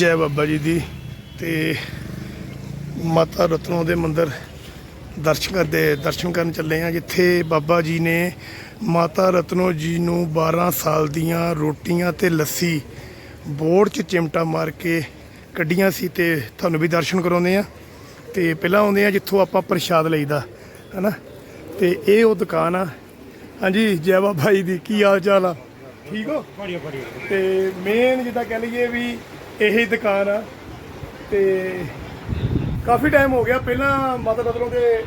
ਜੈ ਬਾਬਾ ਜੀ ਦੀ ਤੇ ਮਾਤਾ ਰਤਨੋ ਦੇ ਮੰਦਿਰ ਦਰਸ਼ਨ ਕਰਦੇ ਦਰਸ਼ਨ ਕਰਨ ਚੱਲੇ ਆ ਜਿੱਥੇ ਬਾਬਾ ਜੀ ਨੇ ਮਾਤਾ ਰਤਨੋ ਜੀ ਨੂੰ 12 ਸਾਲ ਦੀਆਂ ਰੋਟੀਆਂ ਤੇ ਲੱਸੀ ਬੋੜ 'ਚ ਚਿਮਟਾ ਮਾਰ ਕੇ ਕੱਢੀਆਂ ਸੀ ਤੇ ਤੁਹਾਨੂੰ ਵੀ ਦਰਸ਼ਨ ਕਰਾਉਂਦੇ ਆ ਤੇ ਪਹਿਲਾਂ ਆਉਂਦੇ ਆ ਜਿੱਥੋਂ ਆਪਾਂ ਪ੍ਰਸ਼ਾਦ ਲਈਦਾ ਹਨਾ? ਤੇ ਇਹ ਉਹ ਦੁਕਾਨ ਆ। ਹਾਂਜੀ ਜੈ ਬਾਬਾ ਜੀ ਦੀ ਕੀ ਹਾਲ ਚਾਲ ਆ? ਠੀਕ ਹੋ? ਤੇ ਮੇਨ ਜਿੱਦਾਂ ਕਹਿ ਲਈਏ ਵੀ ਇਹੀ ਦੁਕਾਨ ਆ। ਤੇ ਕਾਫੀ ਟਾਈਮ ਹੋ ਗਿਆ। ਪਹਿਲਾਂ ਮਾਤਾ ਰਤਨੋ ਦੇ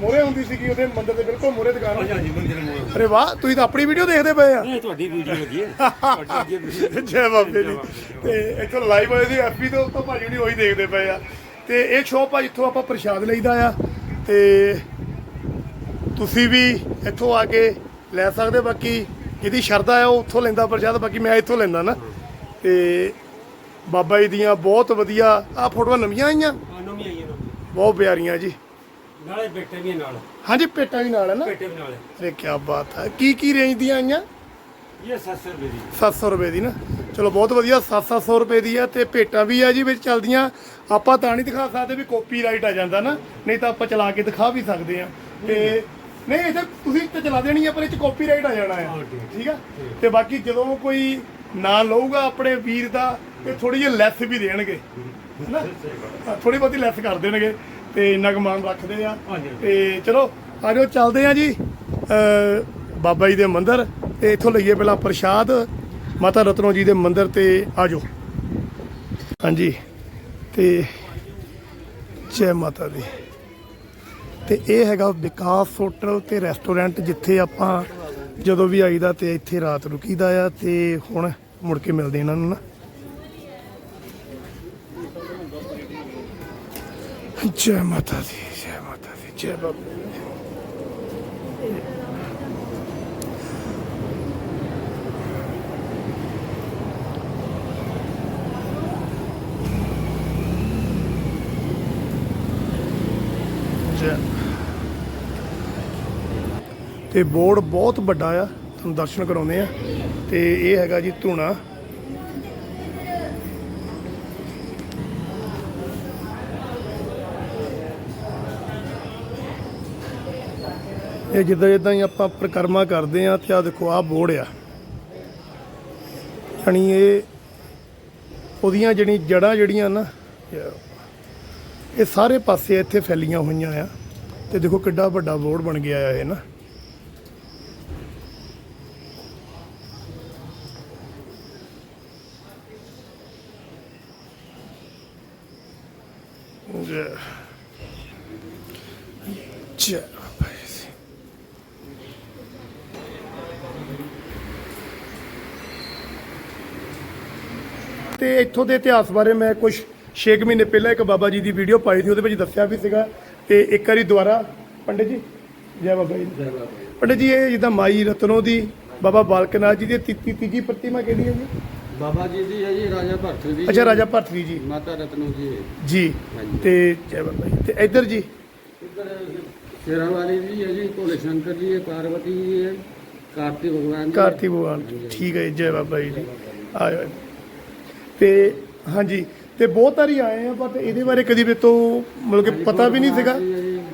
ਮੋਰੇ ਹੁੰਦੀ ਸੀਗੀ ਉਹਦੇ ਮੰਦਿਰ ਦੇ ਬਿਲਕੁਲ ਮੋਰੇ ਦੁਕਾਨ ਆ। ਹਾਂਜੀ ਮੰਦਿਰ ਮੋੜ ਅਰੇ ਵਾਹ ਤੁਸੀਂ ਤਾਂ ਆਪਣੀ ਵੀਡੀਓ ਦੇਖਦੇ ਪਏ ਆ। ਇਹ ਤੁਹਾਡੀ ਵੀਡੀਓ ਹੈਗੀ ਹੈ। ਜੈ ਬਾਬੇ ਦੀ। ਤੇ ਇੱਥੋਂ ਲਾਈਵ ਹੋਏ ਸੀ ਐਫਬੀ ਤੋਂ ਉੱਤੋਂ ਭਾਜੀ ਨਹੀਂ ਉਹੀ ਦੇਖਦੇ ਪਏ ਆ। ਤੇ ਇਹ ਸ਼ੋਪ ਆ ਜਿੱਥੋਂ ਆਪਾਂ ਪ੍ਰਸ਼ਾਦ ਲਈਦਾ ਆ। ਤੇ ਤੁਸੀਂ ਵੀ ਇੱਥੋਂ ਆ ਕੇ ਲੈ ਸਕਦੇ ਬਾਕੀ ਜਿਹਦੀ ਸ਼ਰਧਾ ਆ ਉਹ ਉੱਥੋਂ ਲੈਂਦਾ ਪ੍ਰਸ਼ਾਦ। ਬਾਕੀ ਮੈਂ ਇੱਥੋਂ ਲੈਂਦਾ ਨਾ। ਤੇ ਬਾਬਾ ਜੀ ਦੀਆਂ ਬਹੁਤ ਵਧੀਆ ਆ ਫੋਟੋਆਂ ਨਵੀਆਂ ਆਈਆਂ? ਨਵੀਂ ਆਈ ਹੈ ਨਵੀਂ। ਬਹੁਤ ਪਿਆਰੀਆਂ ਜੀ। ਨਾਲੇ ਬੇਟੇ ਵੀ ਨਾਲ। ਹਾਂਜੀ ਪੇਟਾਂ ਵੀ ਨਾਲ ਹੈ ਨਾ? ਬੇਟੇ ਵੀ ਨਾਲ। ਅਰੇ ਕੀ ਬਾਤ ਹੈ। ਕੀ ਕੀ ਰੇਂਜ ਦੀਆਂ ਆਈਆਂ? ਇਹ 700 ਰੁਪਏ ਦੀ। 700 ਰੁਪਏ ਦੀ ਨਾ। ਚਲੋ ਬਹੁਤ ਵਧੀਆ 700 ਰੁਪਏ ਦੀ ਆ ਤੇ ਭੇਟਾਂ ਵੀ ਆ ਜੀ ਵਿੱਚ ਚੱਲਦੀਆਂ। ਆਪਾਂ ਤਾਂ ਨਹੀਂ ਦਿਖਾ ਸਕਦੇ ਵੀ ਕਾਪੀਰਾਈਟ ਆ ਜਾਂਦਾ ਨਾ। ਨਹੀਂ ਤਾਂ ਆਪਾਂ ਚਲਾ ਕੇ ਦਿਖਾ ਵੀ ਸਕਦੇ ਆ ਤੇ ਨਹੀਂ ਇਹ ਤਾਂ ਤੁਸੀਂ ਤੇ ਚਲਾ ਦੇਣੀ ਆ ਪਰ ਇਹ ਚ ਕਾਪੀਰਾਈਟ ਆ ਜਾਣਾ ਆ ਹਾਂ, ਠੀਕ। ਠੀਕ ਆ? ਤੇ ਬਾਕੀ ਜਦੋਂ ਕੋਈ ਨਾਂ ਲਊਗਾ ਆਪਣੇ ਵੀਰ ਦਾ ਤੇ ਥੋੜੀ ਜਿਹੀ ਲੈਸ ਵੀ ਦੇਣਗੇ ਹੈਨਾ? ਥੋੜੀ ਬਹੁਤੀ ਲੈਸ ਕਰ ਦੇਣਗੇ ਤੇ ਇੰਨਾ ਕੁ ਮਾਨ ਰੱਖਦੇ ਆ। ਤੇ ਚਲੋ ਆਜੋ ਚੱਲਦੇ ਆ ਜੀ। ਅ, ਬਾਬਾ ਜੀ ਦੇ ਮੰਦਿਰ ਤੇ ਇੱਥੋਂ ਲਈਏ ਪਹਿਲਾਂ ਪ੍ਰਸ਼ਾਦ। ਮਾਤਾ ਰਤਨੋ ਜੀ ਦੇ ਮੰਦਿਰ ਤੇ ਆਜੋ ਹਾਂਜੀ ਤੇ ਜੈ ਮਾਤਾ ਦੀ। ਤੇ ਇਹ ਹੈਗਾ ਵਿਕਾਸ ਹੋਟਲ ਤੇ ਰੈਸਟੋਰੈਂਟ ਜਿੱਥੇ ਆਪਾਂ ਜਦੋਂ ਵੀ ਆਈਦਾ ਤੇ ਇੱਥੇ ਰਾਤ ਰੁਕੀਦਾ ਆ ਤੇ ਹੁਣ ਮੁੜ ਕੇ ਮਿਲਦੇ ਇਹਨਾਂ ਨੂੰ ਨਾ। ਜੈ ਮਾਤਾ ਦੀ, ਜੈ ਮਾਤਾ ਦੀ, ਜੈ ਬਾਬਾ ਜੈ। ਤੇ ਬੋਰਡ ਬਹੁਤ ਵੱਡਾ ਆ, ਤੁਹਾਨੂੰ ਦਰਸ਼ਨ ਕਰਾਉਂਦੇ ਆ। ਤੇ ਇਹ ਹੈਗਾ ਜੀ ਧੂਣਾ। ਇਹ ਜਿੱਦਾਂ ਜਿੱਦਾਂ ਹੀ ਆਪਾਂ ਪ੍ਰਕਰਮਾ ਕਰਦੇ ਆ ਤੇ ਆ ਦੇਖੋ ਆ ਬੋਰਡ ਆ। ਯਾਨੀ ਇਹ ਉਹਦੀਆਂ ਜਿਹੜੀ ਜੜਾਂ ਜਿਹੜੀਆਂ ਨਾ, ਇਹ ਸਾਰੇ ਪਾਸੇ ਇੱਥੇ ਫੈਲੀਆਂ ਹੋਈਆਂ ਆ। ਤੇ ਦੇਖੋ ਕਿੱਡਾ ਵੱਡਾ ਬੋਰਡ ਬਣ ਗਿਆ ਆ ਇਹ ਨਾ। ਜੈ ਜੈ ਬਾਬਾ ਜੀ ਦੀ। ਤੇ ਇੱਥੋਂ ਦੇ ਇਤਿਹਾਸ ਬਾਰੇ ਮੈਂ ਕੁਝ 6 ਮਹੀਨੇ ਪਹਿਲਾਂ ਇੱਕ ਬਾਬਾ ਜੀ ਦੀ ਵੀਡੀਓ ਪਾਈ ਸੀ ਉਹਦੇ ਵਿੱਚ ਦੱਸਿਆ ਵੀ ਸੀਗਾ। ਤੇ ਇੱਕ ਵਾਰੀ ਦੁਬਾਰਾ ਪੰਡਿਤ ਜੀ। ਜੈ ਬਾਬਾ ਜੀ। ਜੈ ਬਾਬਾ ਪੰਡਿਤ ਜੀ ਇਹ ਜਿੱਦਾਂ ਮਾਈ ਰਤਨੋ ਦੀ ਬਾਬਾ ਬਾਲਕਨਾਥ ਜੀ ਦੀ ਤੀਜੀ ਤੀਜੀ ਪ੍ਰਤਿਮਾ ਕਿਹੜੀ ਹੈ ਜੀ? ਬਾਬਾ ਜੀ ਦੀ ਹੈ ਜੀ ਰਾਜਾ ਭਰਤ ਦੀ। ਅੱਛਾ ਰਾਜਾ ਭਰਤਰੀ ਜੀ। ਮਾਤਾ ਰਤਨੋ ਜੀ। ਜੀ। ਤੇ ਜੈ ਬਾਬਾ ਜੀ। ਤੇ ਇੱਧਰ ਜੀ। ਇੱਧਰ ਸ਼ੇਰਾਂ ਵਾਲੀ ਜੀ ਹੈ ਜੀ ਭੋਲੇ ਸ਼ੰਕਰ ਜੀ ਹੈ ਪਾਰਵਤੀ ਜੀ ਹੈ ਕਾਰਤਿਕ ਭਗਵਾਨ ਜੀ। ਕਾਰਤੀ ਭਗਵਾਨ ਠੀਕ ਹੈ ਜੀ, ਜੈ ਬਾਬਾ ਜੀ ਆਇਓ ਤੇ ਹਾਂਜੀ ਤੇ ਬਹੁਤ ਵਾਰੀ ਆਏ ਆ ਪਰ ਇਹਦੇ ਬਾਰੇ ਕਦੀ ਵੀ ਤੋਂ ਮਤਲਬ ਕਿ ਪਤਾ ਵੀ ਨਹੀਂ ਸੀਗਾ।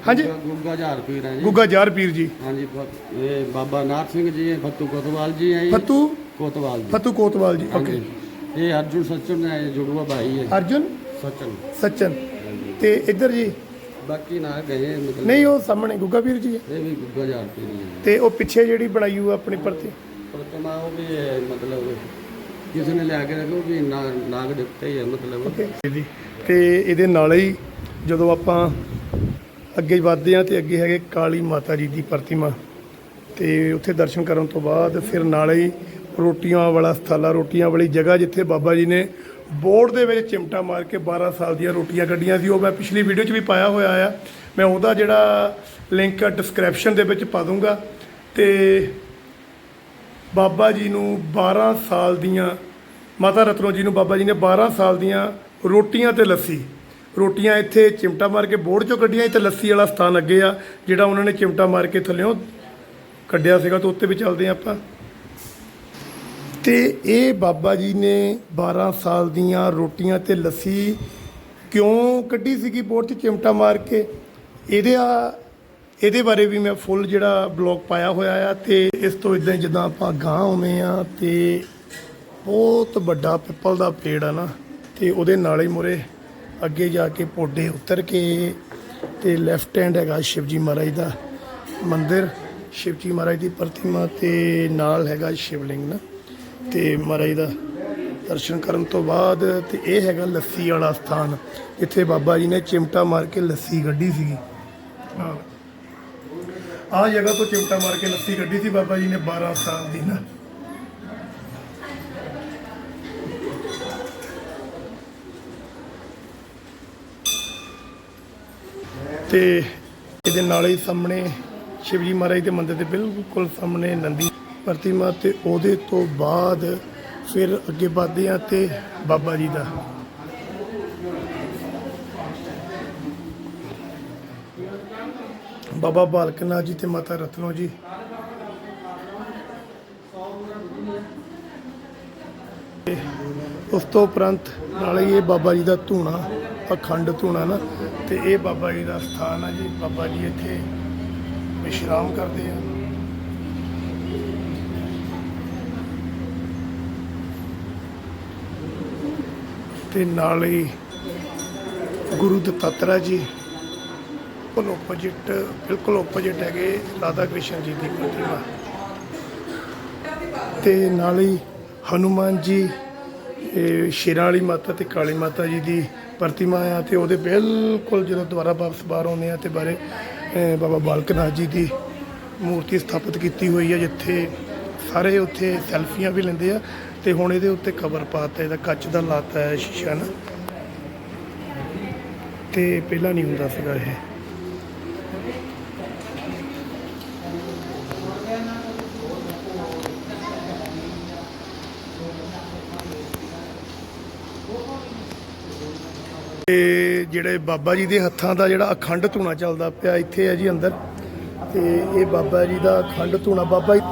ਹਾਂਜੀ। ਗੁੱਗਾ- ਹਜ਼ਾਰ ਪੀਰ ਹੈ ਜੀ। ਗੁੱਗਾ ਜਾਰ ਪੀਰ ਜੀ। ਹਾਂਜੀ ਬ- ਇਹ ਬਾਬਾ ਨਾਥ ਸਿੰਘ ਜੀ ਹੈ ਫੱਤੂ ਕੋਤਵਾਲ ਜੀ ਹੈ ਜੀ। ਫੱਤੂ? ਕੋਤਵਾਲ ਜੀ। ਫੱਤੂ ਕੋਤਵਾਲ ਜੀ ਹਾਂਜੀ। ਓਕੇ ਇਹ ਅਰਜੁਨ ਸਚਨ ਹੈ ਜੁੜਵਾ ਭਾਈ ਹੈ। ਅਰਜੁਨ? ਸਚਨ। ਸਚਨ। ਤੇ ਇੱਧਰ ਜੀ? ਬਾਕੀ ਨਾ ਗਏ ਮਤਲਬ ਨਹੀਂ ਉਹ ਸਾਹਮਣੇ ਗੁੱਗਾ ਪੀਰ ਜੀ ਹੈ। ਇਹ ਵੀ ਗੁੱਗਾ ਹਜ਼ਾਰ ਪੀਰ ਹੀ ਹੈ। ਤੇ ਉਹ ਪਿੱਛੇ ਜਿਹੜੀ ਬਣਾਈ ਹੋਈ ਆਪਣੀ ਪ੍ਰਤੀ ਪ੍ਰਤਮਾ ਉਹ ਵੀ ਹੈ, ਮਤਲਬ ਕਿਸੇ ਨੇ ਲਿਆ ਕੇ ਰੱਖੋ ਵੀ ਨਾ- ਨਾਗ ਦਿੱਤੇ ਹੀ ਹੈ ਮਤਲਬ। ਜੀ। ਤੇ ਇਹਦੇ ਨਾਲ ਹੀ ਜਦੋਂ ਆਪਾਂ ਅੱਗੇ ਵਧਦੇ ਹਾਂ ਤੇ ਅੱਗੇ ਹੈਗੇ ਕਾਲੀ ਮਾਤਾ ਜੀ ਦੀ ਪ੍ਰਤਿਮਾ। ਤੇ ਉੱਥੇ ਦਰਸ਼ਨ ਕਰਨ ਤੋਂ ਬਾਅਦ ਫਿਰ ਨਾਲੇ ਹੀ ਰੋਟੀਆਂ ਵਾਲਾ ਸਥਾਲਾ, ਰੋਟੀਆਂ ਵਾਲੀ ਜਗ੍ਹਾ ਜਿੱਥੇ ਬਾਬਾ ਜੀ ਨੇ ਬੋਰਡ ਦੇ ਵਿੱਚ ਚਿਮਟਾ ਮਾਰ ਕੇ 12 ਸਾਲ ਦੀਆਂ ਰੋਟੀਆਂ ਕੱਢੀਆਂ ਸੀ। ਉਹ ਮੈਂ ਪਿਛਲੀ ਵੀਡੀਓ 'ਚ ਵੀ ਪਾਇਆ ਹੋਇਆ ਆ। ਮੈਂ ਉਹਦਾ ਜਿਹੜਾ ਲਿੰਕ ਡਿਸਕ੍ਰਿਪਸ਼ਨ ਦੇ ਵਿੱਚ ਪਾ ਦੂੰਗਾ। ਤੇ ਬਾਬਾ ਜੀ ਨੂੰ 12 ਸਾਲ ਦੀਆਂ, ਮਾਤਾ ਰਤਨੋ ਜੀ ਨੂੰ ਬਾਬਾ ਜੀ ਨੇ 12 ਸਾਲ ਦੀਆਂ ਰੋਟੀਆਂ ਤੇ ਲੱਸੀ। ਰੋਟੀਆਂ ਇੱਥੇ ਚਿਮਟਾ ਮਾਰ ਕੇ ਬੋਰਡ ਚੋਂ ਕੱਢੀਆਂ, ਇੱਥੇ ਲੱਸੀ ਵਾਲਾ ਸਥਾਨ ਅੱਗੇ ਆ, ਜਿਹੜਾ ਉਹਨਾਂ ਨੇ ਚਿਮਟਾ ਮਾਰ ਕੇ ਥੱਲਿਓਂ ਕੱਢਿਆ ਸੀਗਾ ਤੇ ਉੱਤੇ ਵੀ ਚੱਲਦੇ ਹਾਂ ਆਪਾਂ। ਤੇ ਇਹ ਬਾਬਾ ਜੀ ਨੇ 12 ਸਾਲ ਦੀਆਂ ਰੋਟੀਆਂ ਤੇ ਲੱਸੀ ਕਿਉਂ ਕੱਢੀ ਸੀਗੀ ਬੋਰਡ 'ਚ ਚਿਮਟਾ ਮਾਰ ਕੇ? ਇਹਦੇ ਆ ਇਹਦੇ ਬਾਰੇ ਵੀ ਮੈਂ ਫੁੱਲ ਜਿਹੜਾ ਬਲੌਗ ਪਾਇਆ ਹੋਇਆ ਆ ਤੇ ਇਸ ਤੋਂ ਇਦਾਂ ਜਿੱਦਾਂ ਆਪਾਂ ਗਾਂ ਆਉਂਦੇ ਆ ਤੇ ਬਹੁਤ ਵੱਡਾ ਪਿੱਪਲ ਦਾ ਪੇੜ ਆ ਨਾ, ਤੇ ਉਹਦੇ ਨਾਲੇ ਹੀ ਮੁਰੇ ਅੱਗੇ ਜਾ ਕੇ ਪੌਡੇ ਉਤਰ ਕੇ ਤੇ ਲੈਫਟ ਹੈਂਡ ਹੈਗਾ ਸ਼ਿਵਜੀ ਮਹਾਰਾਜ ਦਾ ਮੰਦਿਰ, ਸ਼ਿਵਜੀ ਮਹਾਰਾਜ ਦੀ ਪ੍ਰਤਿਮਾ ਤੇ ਨਾਲ ਹੈਗਾ ਸ਼ਿਵਲਿੰਗ ਨਾ, ਤੇ ਮਹਾਰਾਜ ਦਾ ਦਰਸ਼ਨ ਕਰਨ ਤੋਂ ਬਾਅਦ ਤੇ ਇਹ ਹੈਗਾ ਲੱਸੀ ਵਾਲਾ ਸਥਾਨ ਜਿੱਥੇ ਬਾਬਾ ਜੀ ਨੇ ਚਿਮਟਾ ਮਾਰ ਕੇ ਲੱਸੀ ਕੱਢੀ ਸੀਗੀ। ਹਾਂ। ਆਹ ਜਗ੍ਹਾ ਤੋਂ ਚਿਮਟਾ ਮਾਰ ਕੇ ਲੱਸੀ ਕੱਢੀ ਸੀ ਬਾਬਾ ਜੀ ਨੇ 12 ਸਾਲ ਦੀ ਨਾ। ਤੇ ਇਹਦੇ ਨਾਲ ਹੀ ਸਾਹਮਣੇ ਸ਼ਿਵਜੀ ਮਹਾਰਾਜ ਦੇ ਮੰਦਿਰ ਦੇ ਬਿਲਕੁਲ ਸਾਹਮਣੇ ਨੰਦੀ ਪ੍ਰਤਿਮਾ ਤੇ ਉਹਦੇ ਤੋਂ ਬਾਅਦ ਫਿਰ ਅੱਗੇ ਵਧਦੇ ਆ ਤੇ ਬਾਬਾ ਜੀ ਦਾ ਬਾਬਾ ਬਾਲਕ ਨਾਥ ਜੀ ਤੇ ਮਾਤਾ ਰਤਨੋ ਜੀ। ਤੇ ਉਸ ਤੋਂ ਉਪਰੰਤ ਨਾਲ ਹੀ ਇਹ ਬਾਬਾ ਜੀ ਦਾ ਧੂਣਾ, ਅਖੰਡ ਧੂਣਾ ਨਾ, ਤੇ ਇਹ ਬਾਬਾ ਜੀ ਦਾ ਸਥਾਨ ਆ ਜੀ। ਬਾਬਾ ਜੀ ਇੱਥੇ ਵਿਸ਼ਰਾਮ ਕਰਦੇ ਆ। ਤੇ ਨਾਲ ਹੀ ਗੁਰੂ ਦਤਾਤਰਾ ਜੀ ਬਿਲਕੁਲ ਆਪੋਜੀਟ ਬਿਲਕੁਲ ਆਪੋਜੀਟ ਹੈਗੇ ਰਾਧਾ ਕ੍ਰਿਸ਼ਨ ਜੀ ਦੀ ਪ੍ਰਤਿਮਾ। ਤੇ ਨਾਲ ਹੀ ਹਨੂਮਾਨ ਜੀ ਇਹ ਸ਼ੇਰਾਂ ਵਾਲੀ ਮਾਤਾ ਤੇ ਕਾਲੀ ਮਾਤਾ ਜੀ ਦੀ ਪ੍ਰਤਿਮਾ ਆ ਤੇ ਉਹਦੇ ਬਿਲਕੁਲ ਜਦੋਂ ਦੁਬਾਰਾ ਵਾਪਸ ਬਾਹਰ ਆਉਂਦੇ ਆ ਤੇ ਬਾਰੇ, ਅਹ, ਬਾਬਾ ਬਾਲਕਨਾਥ ਜੀ ਦੀ ਮੂਰਤੀ ਸਥਾਪਿਤ ਕੀਤੀ ਹੋਈ ਹੈ ਜਿੱਥੇ ਸਾਰੇ ਉੱਥੇ ਸੈਲਫੀਆਂ ਵੀ ਲੈਂਦੇ ਆ ਤੇ ਹੁਣ ਇਹਦੇ ਉੱਤੇ ਕਵਰ ਪਾਤਾ, ਇਹਦਾ ਕੱਚ ਦਾ ਲਾਤਾ ਹੈ ਸ਼ੀਸ਼ਾ ਨਾ। ਤੇ ਪਹਿਲਾਂ ਨਹੀਂ ਹੁੰਦਾ ਸੀਗਾ ਇਹ। ਤੇ ਜਿਹੜੇ ਬਾਬਾ ਜੀ ਦੇ ਹੱਥਾਂ ਦਾ ਜਿਹੜਾ ਅਖੰਡ ਧੂਣਾ ਚੱਲਦਾ ਪਿਆ ਇੱਥੇ ਹੈ ਜੀ ਅੰਦਰ, ਤੇ ਇਹ ਬਾਬਾ ਜੀ ਦਾ ਅਖੰਡ ਧੂਣਾ ਬਾਬਾ ਜੀ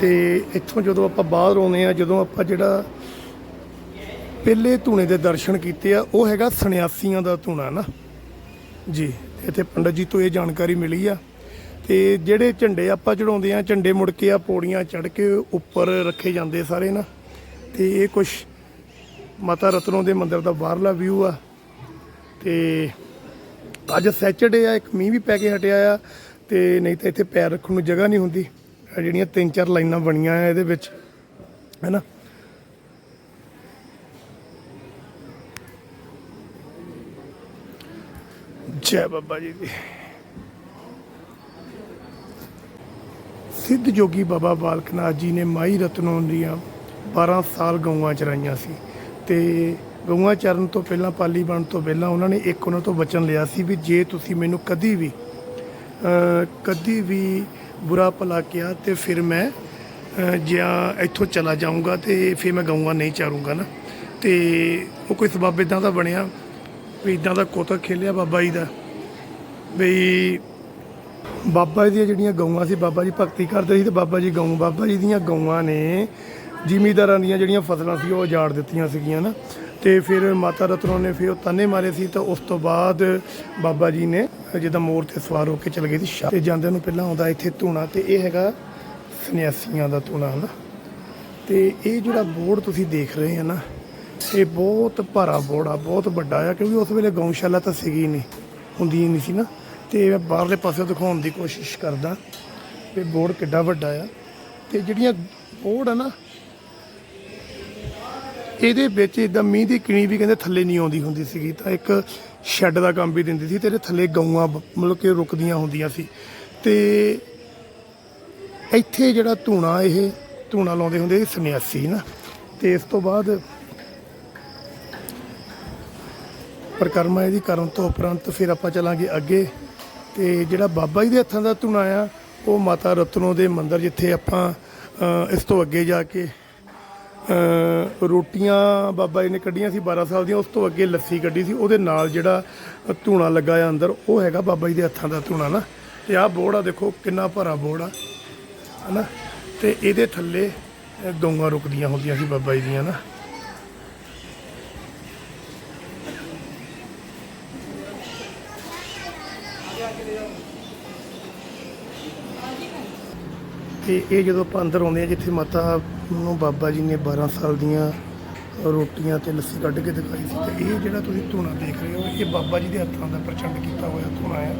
ਤੇ ਇੱਥੋਂ ਜਦੋਂ ਆਪਾਂ ਬਾਹਰ ਆਉਂਦੇ ਆ ਜਦੋਂ ਆਪਾਂ ਜਿਹੜਾ ਪਹਿਲੇ ਧੂਣੇ ਦੇ ਦਰਸ਼ਨ ਕੀਤੇ ਆ, ਉਹ ਹੈਗਾ ਸੰਨਿਆਸੀਆਂ ਦਾ ਧੂਣਾ ਨਾ। ਜੀ। ਇੱਥੇ ਪੰਡਤ ਜੀ ਤੋਂ ਇਹ ਜਾਣਕਾਰੀ ਮਿਲੀ ਆ। ਤੇ ਜਿਹੜੇ ਝੰਡੇ ਆਪਾਂ ਚੜਾਉਂਦੇ ਆ, ਝੰਡੇ ਮੁੜ ਕੇ ਆ ਪੌੜੀਆਂ ਚੜ ਕੇ ਉੱਪਰ ਰੱਖੇ ਜਾਂਦੇ ਸਾਰੇ ਨਾ। ਤੇ ਇਹ ਕੁਝ ਮਾਤਾ ਰਤਨੋ ਦੇ ਮੰਦਿਰ ਦਾ ਬਾਹਰਲਾ ਵਿਊ ਆ। ਤੇ ਅੱਜ ਸੈਚਰਡੇ ਆ, ਇੱਕ ਮੀਂਹ ਵੀ ਪੈ ਕੇ ਹਟਿਆ ਆ। ਤੇ ਨਹੀਂ ਤਾਂ ਇੱਥੇ ਪੈਰ ਰੱਖਣ ਨੂੰ ਜਗ੍ਹਾ ਨਹੀਂ ਹੁੰਦੀ। ਜਿਹੜੀਆਂ ਤਿੰਨ ਚਾਰ ਲਾਈਨਾਂ ਬਣੀਆਂ ਆ ਇਹਦੇ ਵਿੱਚ ਹੈਨਾ ਜੈ ਬਾਬਾ ਜੀ ਦੀ। ਸਿੱਧ ਜੋਗੀ ਬਾਬਾ ਬਾਲਕਨਾਥ ਜੀ ਨੇ ਮਾਈ ਰਤਨੋਂ ਦੀਆਂ 12 ਸਾਲ ਗਊਆਂ ਚਰਾਈਆਂ ਸੀ ਤੇ ਗਊਆਂ ਚਰਨ ਤੋਂ ਪਹਿਲਾਂ ਪਾਲੀ ਬਣ ਤੋਂ ਪਹਿਲਾਂ ਉਹਨਾਂ ਨੇ ਇੱਕ ਉਹਨਾਂ ਤੋਂ ਵਚਨ ਲਿਆ ਸੀ ਵੀ ਜੇ ਤੁਸੀਂ ਮੈਨੂੰ ਕਦੀ ਵੀ ਕਦੀ ਵੀ ਬੁਰਾ ਭਲਾ ਕਿਹਾ ਤੇ ਫਿਰ ਮੈਂ ਅਹ, ਜਾਂ ਇੱਥੋਂ ਚਲਾ ਜਾਊਂਗਾ ਤੇ ਫਿਰ ਮੈਂ ਗਊਆਂ ਨਹੀਂ ਚਾਰੂੰਗਾ ਨਾ। ਤੇ ਉਹ ਕੋਈ ਸਬਬ ਇਦਾਂ ਦਾ ਬਣਿਆ ਵੀ ਇਦਾਂ ਦਾ ਕੋਤਕ ਖੇਲਿਆ ਬਾਬਾ ਜੀ ਦਾ। ਵੀ ਬਾਬਾ ਜੀ ਦੀਆਂ ਜਿਹੜੀਆਂ ਗਊਆਂ ਸੀ, ਬਾਬਾ ਜੀ ਭਗਤੀ ਕਰਦੇ ਸੀ ਤੇ ਬਾਬਾ ਜੀ ਗਊ, ਬਾਬਾ ਜੀ ਦੀਆਂ ਗਊਆਂ ਨੇ ਜ਼ਿਮੀਦਾਰਾਂ ਦੀਆਂ ਜਿਹੜੀਆਂ ਫਸਲਾਂ ਸੀ, ਉਹ ਉਜਾੜ ਦਿੱਤੀਆਂ ਸੀਗੀਆਂ ਨਾ। ਤੇ ਫਿਰ ਮਾਤਾ ਰਤਨੋ ਨੇ ਫਿਰ ਉਹ ਤਾਨੇ ਮਾਰੇ ਸੀ ਤਾਂ ਉਸ ਤੋਂ ਬਾਅਦ ਬਾਬਾ ਜੀ ਨੇ ਜਿੱਦਾਂ ਮੋਰ ਤੇ ਸਵਾਰ ਹੋ ਕੇ ਚਲੇ ਗਏ ਸੀ ਸ਼ਾਹ। ਤੇ ਜਾਂਦੇ ਨੂੰ ਪਹਿਲਾਂ ਆਉਂਦਾ ਇੱਥੇ ਧੂਣਾ ਤੇ ਇਹ ਹੈਗਾ ਸੰਨਿਆਸੀਆਂ ਦਾ ਧੂਣਾ ਨਾ। ਤੇ ਇਹ ਜਿਹੜਾ ਬੋਰਡ ਤੁਸੀਂ ਦੇਖ ਰਹੇ ਆ ਨਾ, ਇਹ ਬਹੁਤ ਭਾਰਾ ਬੋਰਡ ਆ, ਬਹੁਤ ਵੱਡਾ ਆ, ਕਿਉਂਕਿ ਉਸ ਵੇਲੇ ਗਊਸ਼ਾਲਾ ਤਾਂ ਸੀਗੀ ਨਹੀਂ, ਹੁੰਦੀ ਹੀ ਨਹੀਂ ਸੀ ਨਾ। ਤੇ ਮੈਂ ਬਾਹਰਲੇ ਪਾਸੇ ਦਿਖਾਉਣ ਦੀ ਕੋਸ਼ਿਸ਼ ਕਰਦਾ ਵੀ ਬੋਰਡ ਕਿੱਡਾ ਵੱਡਾ ਆ। ਤੇ ਜਿਹੜੀਆਂ ਬੋਰਡ ਆ ਨਾ, ਇਹਦੇ ਵਿੱਚ ਇਦਾਂ ਮੀਂਹ ਦੀ ਕਿਣੀ ਵੀ ਕਹਿੰਦੇ ਥੱਲੇ ਨਹੀਂ ਆਉਂਦੀ ਹੁੰਦੀ ਸੀਗੀ, ਤਾਂ ਇੱਕ ਸ਼ੈੱਡ ਦਾ ਕੰਮ ਵੀ ਦਿੰਦੀ ਸੀ ਤੇ ਇਹਦੇ ਥੱਲੇ ਗਊਆਂ ਮਤਲਬ ਕਿ ਰੁਕਦੀਆਂ ਹੁੰਦੀਆਂ ਸੀ। ਤੇ ਇੱਥੇ ਜਿਹੜਾ ਧੂਣਾ ਇਹ, ਧੂਣਾ ਲਾਉਂਦੇ ਹੁੰਦੇ ਸੀ ਸੰਨਿਆਸੀ ਨਾ, ਤੇ ਇਸ ਤੋਂ ਬਾਅਦ ਪਰਿਕਰਮਾ ਇਹਦੀ ਕਰਨ ਤੋਂ ਉਪਰੰਤ ਫਿਰ ਆਪਾਂ ਚੱਲਾਂਗੇ ਅੱਗੇ। ਤੇ ਜਿਹੜਾ ਬਾਬਾ ਜੀ ਦੇ ਹੱਥਾਂ ਦਾ ਧੂਣਾ ਆ ਉਹ ਮਾਤਾ ਰਤਨੋ ਦੇ ਮੰਦਿਰ ਜਿੱਥੇ ਆਪਾਂ ਇਸ ਤੋਂ ਅੱਗੇ ਜਾ ਕੇ ਰੋਟੀਆਂ ਬਾਬਾ ਜੀ ਨੇ ਕੱਢੀਆਂ ਸੀ 12 ਸਾਲ ਦੀਆਂ ਉਸ ਤੋਂ ਅੱਗੇ ਲੱਸੀ ਕੱਢੀ ਸੀ ਉਹਦੇ ਨਾਲ ਜਿਹੜਾ ਧੂਣਾ ਲੱਗਾ ਆ ਅੰਦਰ ਉਹ ਹੈਗਾ ਬਾਬਾ ਜੀ ਦੇ ਹੱਥਾਂ ਦਾ ਧੂਣਾ ਨਾ। ਤੇ ਆਹ ਬੋੜ ਆ ਦੇਖੋ ਕਿੰਨਾ ਭਰਾ ਬੋੜ ਆ ਹਨਾ? ਤੇ ਇਹਦੇ ਥੱਲੇ ਅ, ਰੁਕਦੀਆਂ ਹੁੰਦੀਆਂ ਸੀ ਬਾਬਾ ਜੀ ਦੀਆਂ ਨਾ। ਤੇ ਇਹ ਜਦੋਂ ਆਪਾਂ ਅੰਦਰ ਆਉਂਦੇ ਆ ਜਿੱਥੇ ਮਾਤਾ ਨੂੰ ਬਾਬਾ ਜੀ ਨੇ 12 ਸਾਲ ਦੀਆਂ ਰੋਟੀਆਂ ਤੇ ਲੱਸੀ ਕੱਢ ਕੇ ਦਿਖਾਈ ਸੀ, ਤੇ ਇਹ ਜਿਹੜਾ ਤੁਸੀਂ ਧੂਣਾ ਦੇਖ ਰਹੇ ਹੋ, ਇਹ ਬਾਬਾ ਜੀ ਦੇ ਹੱਥਾਂ ਦਾ ਪ੍ਰਚੰਡ ਕੀਤਾ ਹੋਇਆ ਧੂਣਾ ਹੈ।